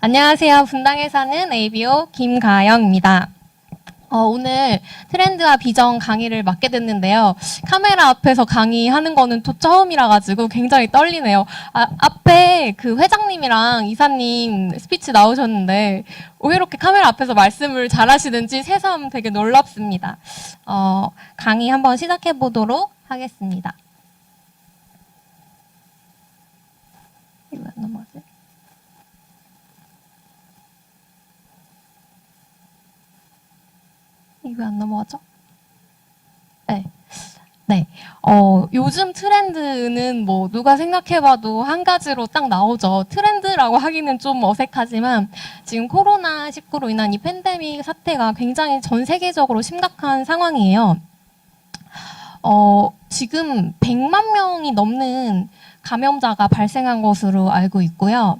안녕하세요. 분당에 사는 ABO 김가영입니다. 어, 오늘 트렌드와 비전 강의를 맡게 됐는데요. 카메라 앞에서 강의하는 거는 또 처음이라 가지고 굉장히 떨리네요. 아, 앞에 그 회장님이랑 이사님 스피치 나오셨는데 왜 이렇게 카메라 앞에서 말씀을 잘하시는지 새삼 되게 놀랍습니다. 어, 강의 한번 시작해 보도록 하겠습니다. 이거 안 넘어가지? 이거 왜 안 넘어가죠? 네. 네. 어, 요즘 트렌드는 뭐 누가 생각해봐도 한 가지로 딱 나오죠. 트렌드라고 하기는 좀 어색하지만 지금 코로나19로 인한 이 팬데믹 사태가 굉장히 전 세계적으로 심각한 상황이에요. 어, 지금 100만 명이 넘는 감염자가 발생한 것으로 알고 있고요.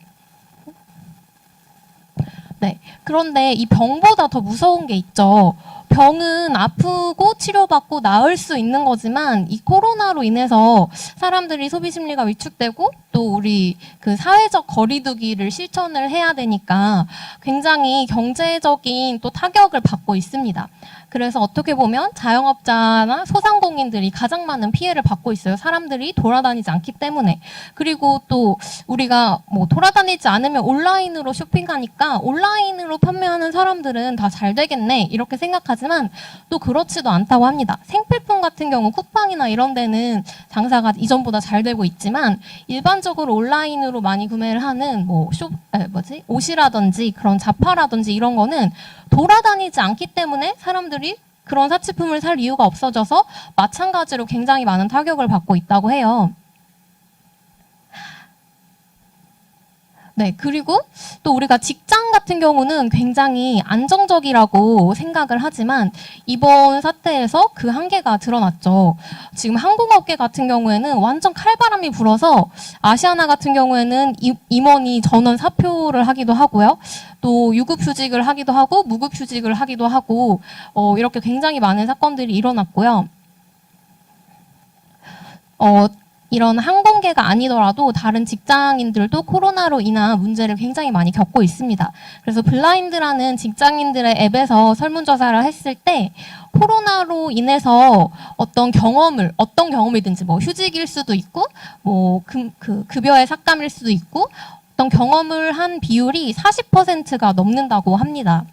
네. 그런데 이 병보다 더 무서운 게 있죠. 병은 아프고 치료받고 나을 수 있는 거지만 이 코로나로 인해서 사람들이 소비 심리가 위축되고 또 우리 그 사회적 거리두기를 실천을 해야 되니까 굉장히 경제적인 또 타격을 받고 있습니다. 그래서 어떻게 보면 자영업자나 소상공인들이 가장 많은 피해를 받고 있어요. 사람들이 돌아다니지 않기 때문에. 그리고 또 우리가 뭐 돌아다니지 않으면 온라인으로 쇼핑하니까 온라인으로 판매하는 사람들은 다 잘 되겠네. 이렇게 생각하지 만 또 그렇지도 않다고 합니다. 생필품 같은 경우 쿠팡이나 이런 데는 장사가 이전보다 잘 되고 있지만 일반적으로 온라인으로 많이 구매를 하는 뭐 쇼, 에, 뭐지? 옷이라든지 그런 잡화라든지 이런 거는 돌아다니지 않기 때문에 사람들이 그런 사치품을 살 이유가 없어져서 마찬가지로 굉장히 많은 타격을 받고 있다고 해요. 네, 그리고 또 우리가 직장 같은 경우는 굉장히 안정적이라고 생각을 하지만 이번 사태에서 그 한계가 드러났죠. 지금 항공업계 같은 경우에는 완전 칼바람이 불어서 아시아나 같은 경우에는 이- 임원이 전원 사표를 하기도 하고요. 또 유급휴직을 하기도 하고 무급휴직을 하기도 하고 어, 이렇게 굉장히 많은 사건들이 일어났고요. 어, 이런 항공계가 아니더라도 다른 직장인들도 코로나로 인한 문제를 굉장히 많이 겪고 있습니다. 그래서 블라인드라는 직장인들의 앱에서 설문조사를 했을 때 코로나로 인해서 어떤 경험을 어떤 경험이든지 뭐 휴직일 수도 있고 뭐 그, 그 급여의 삭감일 수도 있고 어떤 경험을 한 비율이 40%가 넘는다고 합니다.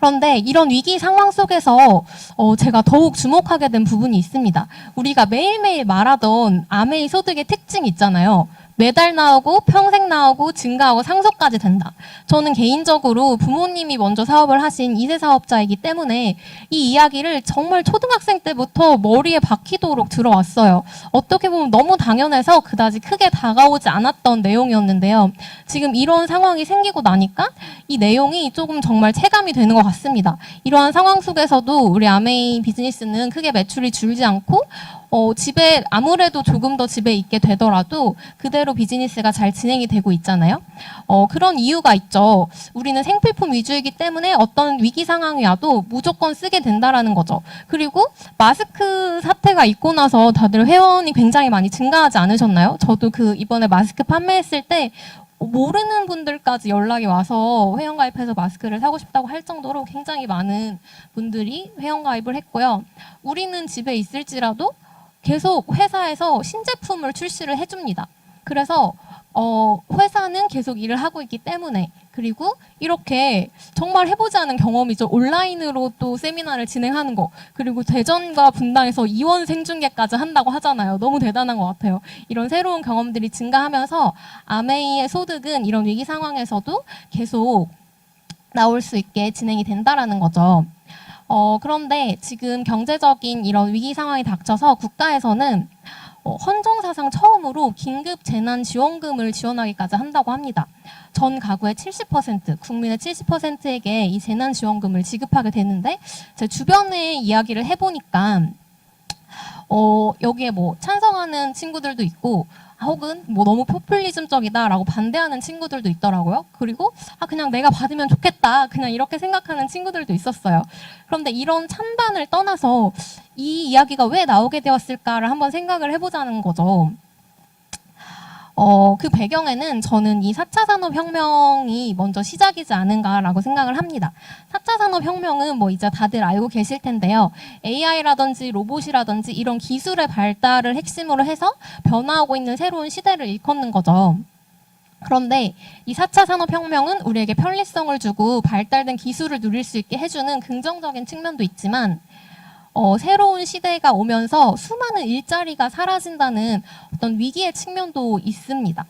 그런데 이런 위기 상황 속에서 어, 제가 더욱 주목하게 된 부분이 있습니다. 우리가 매일매일 말하던 아메이 소득의 특징이 있잖아요. 매달 나오고 평생 나오고 증가하고 상속까지 된다. 저는 개인적으로 부모님이 먼저 사업을 하신 2세 사업자이기 때문에 이 이야기를 정말 초등학생 때부터 머리에 박히도록 들어왔어요. 어떻게 보면 너무 당연해서 그다지 크게 다가오지 않았던 내용이었는데요. 지금 이런 상황이 생기고 나니까 이 내용이 조금 정말 체감이 되는 것 같습니다. 이러한 상황 속에서도 우리 아메이 비즈니스는 크게 매출이 줄지 않고 어, 집에 아무래도 조금 더 집에 있게 되더라도 그대로 비즈니스가 잘 진행이 되고 있잖아요. 어, 그런 이유가 있죠. 우리는 생필품 위주이기 때문에 어떤 위기 상황이 와도 무조건 쓰게 된다라는 거죠. 그리고 마스크 사태가 있고 나서 다들 회원이 굉장히 많이 증가하지 않으셨나요? 저도 그 이번에 마스크 판매했을 때 모르는 분들까지 연락이 와서 회원가입해서 마스크를 사고 싶다고 할 정도로 굉장히 많은 분들이 회원가입을 했고요. 우리는 집에 있을지라도 계속 회사에서 신제품을 출시를 해줍니다. 그래서 어, 회사는 계속 일을 하고 있기 때문에 그리고 이렇게 정말 해보지 않은 경험이죠. 온라인으로 또 세미나를 진행하는 거 그리고 대전과 분당에서 이원 생중계까지 한다고 하잖아요. 너무 대단한 것 같아요. 이런 새로운 경험들이 증가하면서 아메이의 소득은 이런 위기 상황에서도 계속 나올 수 있게 진행이 된다라는 거죠. 어, 그런데 지금 경제적인 이런 위기 상황이 닥쳐서 국가에서는 어, 헌정사상 처음으로 긴급 재난 지원금을 지원하기까지 한다고 합니다. 전 가구의 70%, 국민의 70%에게 이 재난 지원금을 지급하게 되는데 제 주변에 이야기를 해보니까 어, 여기에 뭐 찬성하는 친구들도 있고 아, 혹은 뭐 너무 포퓰리즘적이다라고 반대하는 친구들도 있더라고요. 그리고 아 그냥 내가 받으면 좋겠다. 그냥 이렇게 생각하는 친구들도 있었어요. 그런데 이런 찬반을 떠나서 이 이야기가 왜 나오게 되었을까를 한번 생각을 해보자는 거죠. 어, 그 배경에는 저는 이 4차 산업혁명이 먼저 시작이지 않은가라고 생각을 합니다. 4차 산업혁명은 뭐 이제 다들 알고 계실 텐데요. AI라든지 로봇이라든지 이런 기술의 발달을 핵심으로 해서 변화하고 있는 새로운 시대를 일컫는 거죠. 그런데 이 4차 산업혁명은 우리에게 편리성을 주고 발달된 기술을 누릴 수 있게 해주는 긍정적인 측면도 있지만 어, 새로운 시대가 오면서 수많은 일자리가 사라진다는 어떤 위기의 측면도 있습니다.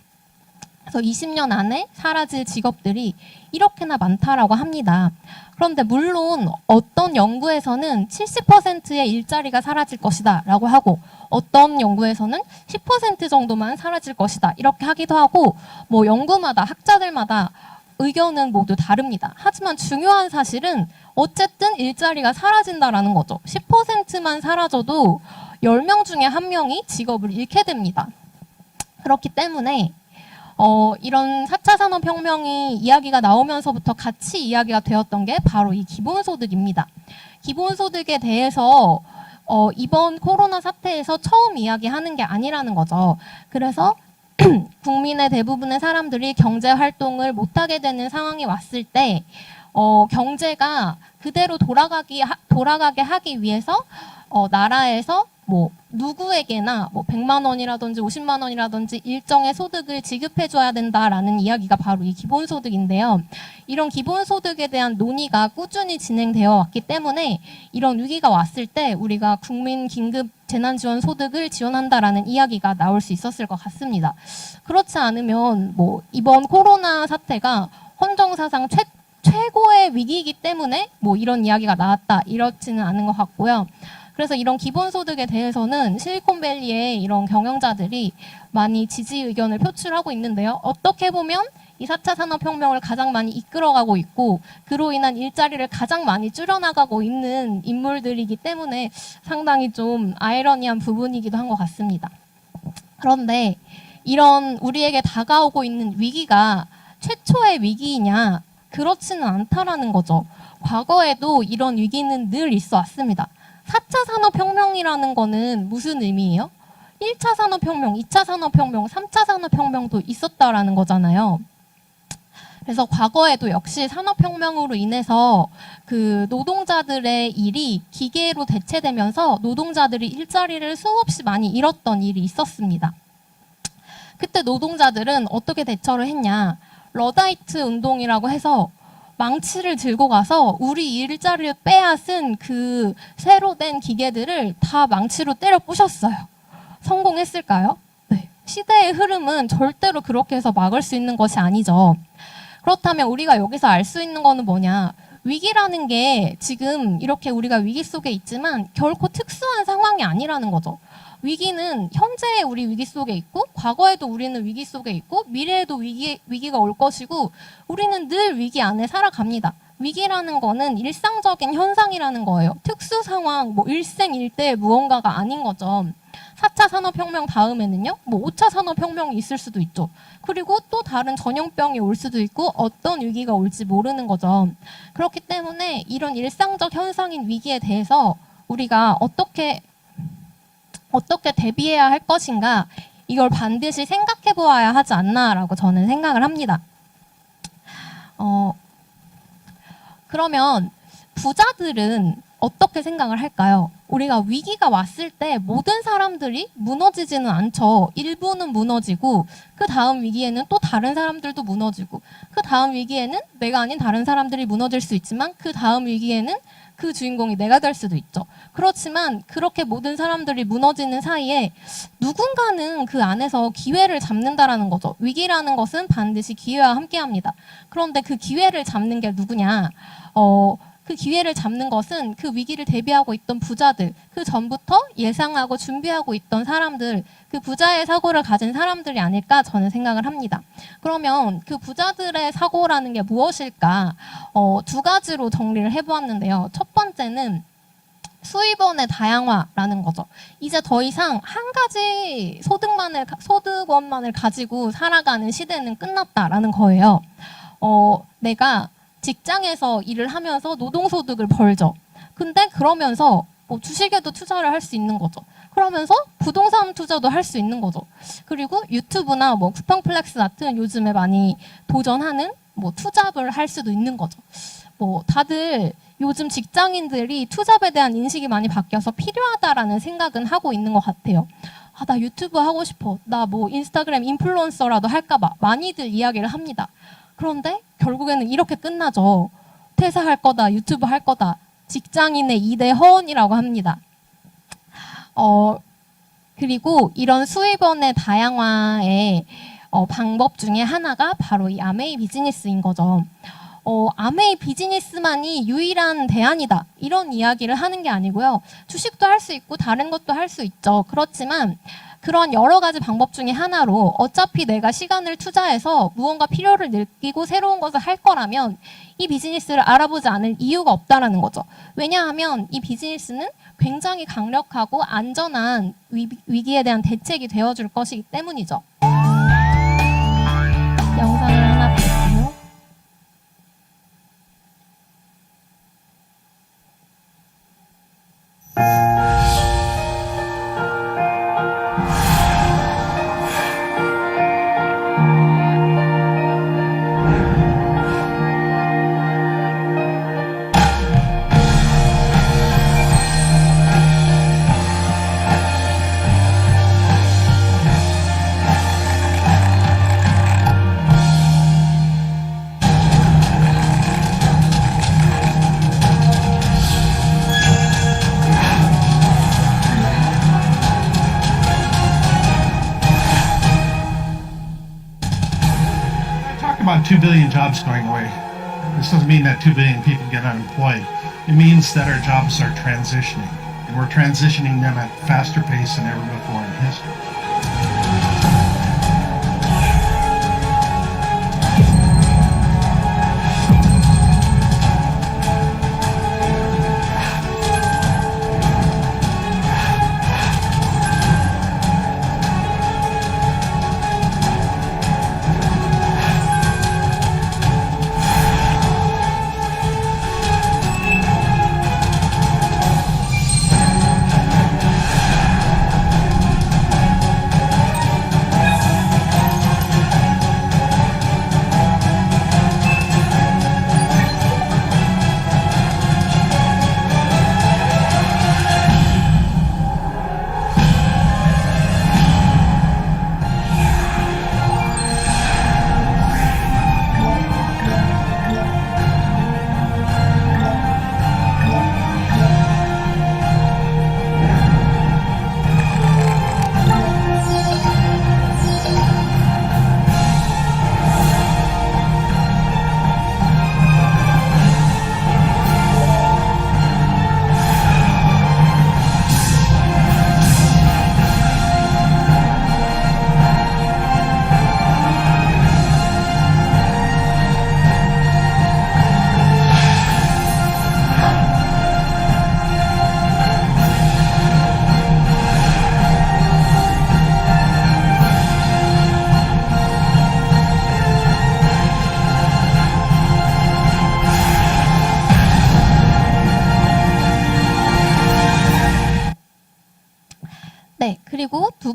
그래서 20년 안에 사라질 직업들이 이렇게나 많다라고 합니다. 그런데 물론 어떤 연구에서는 70%의 일자리가 사라질 것이다 라고 하고 어떤 연구에서는 10% 정도만 사라질 것이다 이렇게 하기도 하고 뭐 연구마다 학자들마다 의견은 모두 다릅니다. 하지만 중요한 사실은 어쨌든 일자리가 사라진다라는 거죠. 10%만 사라져도 10명 중에 한 명이 직업을 잃게 됩니다. 그렇기 때문에 어, 이런 4차 산업혁명이 이야기가 나오면서부터 같이 이야기가 되었던 게 바로 이 기본소득입니다. 기본소득에 대해서 어, 이번 코로나 사태에서 처음 이야기하는 게 아니라는 거죠. 그래서 국민의 대부분의 사람들이 경제 활동을 못하게 되는 상황이 왔을 때 어, 경제가 그대로 돌아가기 하, 돌아가게 하기 위해서 어, 나라에서 뭐 누구에게나 뭐 100만 원이라든지 50만 원이라든지 일정의 소득을 지급해 줘야 된다라는 이야기가 바로 이 기본 소득인데요. 이런 기본 소득에 대한 논의가 꾸준히 진행되어 왔기 때문에 이런 위기가 왔을 때 우리가 국민 긴급 재난 지원 소득을 지원한다라는 이야기가 나올 수 있었을 것 같습니다. 그렇지 않으면 뭐 이번 코로나 사태가 헌정사상 최, 최고의 위기이기 때문에 뭐 이런 이야기가 나왔다 이렇지는 않은 것 같고요. 그래서 이런 기본소득에 대해서는 실리콘밸리의 이런 경영자들이 많이 지지 의견을 표출하고 있는데요. 어떻게 보면 이 4차 산업혁명을 가장 많이 이끌어가고 있고 그로 인한 일자리를 가장 많이 줄여나가고 있는 인물들이기 때문에 상당히 좀 아이러니한 부분이기도 한 것 같습니다. 그런데 이런 우리에게 다가오고 있는 위기가 최초의 위기이냐? 그렇지는 않다라는 거죠. 과거에도 이런 위기는 늘 있어 왔습니다. 4차 산업혁명이라는 거는 무슨 의미예요? 1차 산업혁명, 2차 산업혁명, 3차 산업혁명도 있었다라는 거잖아요. 그래서 과거에도 역시 산업혁명으로 인해서 그 노동자들의 일이 기계로 대체되면서 노동자들이 일자리를 수없이 많이 잃었던 일이 있었습니다. 그때 노동자들은 어떻게 대처를 했냐. 러다이트 운동이라고 해서 망치를 들고 가서 우리 일자리를 빼앗은 그 새로 된 기계들을 다 망치로 때려 부셨어요. 성공했을까요? 네. 시대의 흐름은 절대로 그렇게 해서 막을 수 있는 것이 아니죠. 그렇다면 우리가 여기서 알 수 있는 거는 뭐냐? 위기라는 게 지금 이렇게 우리가 위기 속에 있지만 결코 특수한 상황이 아니라는 거죠. 위기는 현재의 우리 위기 속에 있고 과거에도 우리는 위기 속에 있고 미래에도 위기, 위기가 올 것이고 우리는 늘 위기 안에 살아갑니다. 위기라는 거는 일상적인 현상이라는 거예요. 특수 상황, 뭐 일생일대 무언가가 아닌 거죠. 4차 산업혁명 다음에는요, 뭐 5차 산업혁명이 있을 수도 있죠. 그리고 또 다른 전염병이 올 수도 있고 어떤 위기가 올지 모르는 거죠. 그렇기 때문에 이런 일상적 현상인 위기에 대해서 우리가 어떻게 어떻게 대비해야 할 것인가 이걸 반드시 생각해 보아야 하지 않나라고 저는 생각을 합니다. 어, 그러면 부자들은 어떻게 생각을 할까요? 우리가 위기가 왔을 때 모든 사람들이 무너지지는 않죠. 일부는 무너지고 그 다음 위기에는 또 다른 사람들도 무너지고 그 다음 위기에는 내가 아닌 다른 사람들이 무너질 수 있지만 그 다음 위기에는 그 주인공이 내가 될 수도 있죠. 그렇지만 그렇게 모든 사람들이 무너지는 사이에 누군가는 그 안에서 기회를 잡는다라는 거죠. 위기라는 것은 반드시 기회와 함께합니다. 그런데 그 기회를 잡는 게 누구냐? 어, 그 기회를 잡는 것은 그 위기를 대비하고 있던 부자들, 그 전부터 예상하고 준비하고 있던 사람들, 그 부자의 사고를 가진 사람들이 아닐까 저는 생각을 합니다. 그러면 그 부자들의 사고라는 게 무엇일까? 어, 두 가지로 정리를 해보았는데요. 첫 번째는 수입원의 다양화라는 거죠. 이제 더 이상 한 가지 소득만을 소득원만을 가지고 살아가는 시대는 끝났다라는 거예요. 어, 내가 직장에서 일을 하면서 노동소득을 벌죠. 근데 그러면서 뭐 주식에도 투자를 할 수 있는 거죠. 그러면서 부동산 투자도 할 수 있는 거죠. 그리고 유튜브나 뭐 쿠팡플렉스 같은 요즘에 많이 도전하는 뭐 투잡을 할 수도 있는 거죠. 뭐 다들 요즘 직장인들이 투잡에 대한 인식이 많이 바뀌어서 필요하다라는 생각은 하고 있는 것 같아요. 아, 나 유튜브 하고 싶어. 나 뭐 인스타그램 인플루언서라도 할까봐 많이들 이야기를 합니다. 그런데 결국에는 이렇게 끝나죠. 퇴사할 거다, 유튜브 할 거다. 직장인의 이대 허언이라고 합니다. 어, 그리고 이런 수입원의 다양화의 어, 방법 중에 하나가 바로 이 아메이 비즈니스인 거죠. 어, 아메이 비즈니스만이 유일한 대안이다. 이런 이야기를 하는 게 아니고요. 주식도 할 수 있고 다른 것도 할 수 있죠. 그렇지만 그런 여러 가지 방법 중에 하나로 어차피 내가 시간을 투자해서 무언가 필요를 느끼고 새로운 것을 할 거라면 이 비즈니스를 알아보지 않을 이유가 없다라는 거죠. 왜냐하면 이 비즈니스는 굉장히 강력하고 안전한 위, 위기에 대한 대책이 되어줄 것이기 때문이죠. 2 billion jobs going away. This doesn't mean that 2 billion people get unemployed. It means that our jobs are transitioning, and we're transitioning them at a faster pace than ever before in history.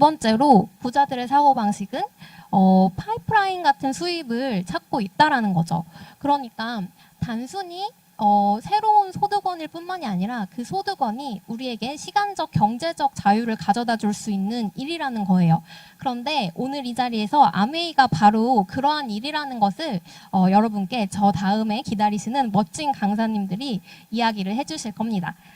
번째로 부자들의 사고 방식은 어, 파이프라인 같은 수입을 찾고 있다라는 거죠. 그러니까 단순히 어, 새로운 소득원일 뿐만이 아니라 그 소득원이 우리에게 시간적 경제적 자유를 가져다 줄 수 있는 일이라는 거예요. 그런데 오늘 이 자리에서 아메이가 바로 그러한 일이라는 것을 어, 여러분께 저 다음에 기다리시는 멋진 강사님들이 이야기를 해주실 겁니다.